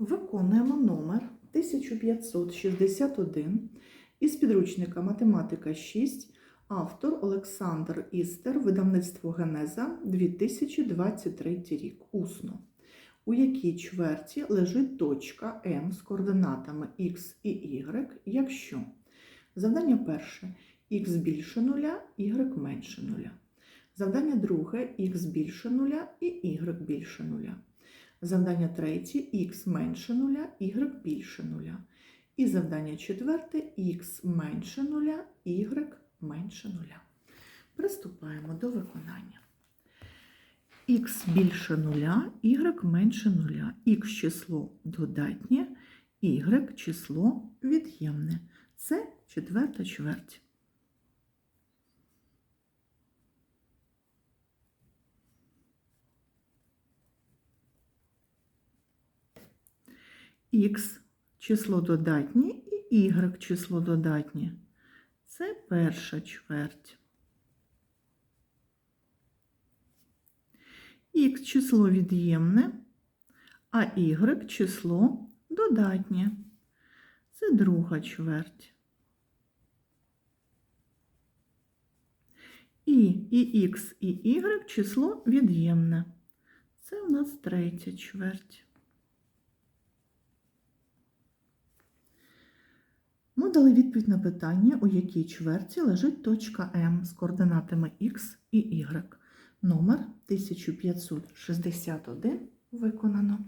Виконуємо номер 1561 із підручника Математика 6, автор Олександр Істер, видавництво Генеза 2023 рік. Усно. У якій чверті лежить точка М з координатами Х і Y, якщо завдання перше х більше нуля, y менше нуля. Завдання друге х більше нуля і y більше нуля. Завдання третє х менше нуля, y більше нуля. І завдання четверте х менше нуля, y менше нуля. Приступаємо до виконання. х більше нуля, y менше нуля. х число додатнє, y число від'ємне. Це четверта чверть. Х число додатнє і y число додатнє. Це перша чверть. Х число від'ємне, а y число додатнє. Це друга чверть. І, і х, і y число від'ємне. Це у нас третя чверть. Дали відповідь на питання, у якій чверті лежить точка М з координатами Х і Y. Номер 1561 виконано.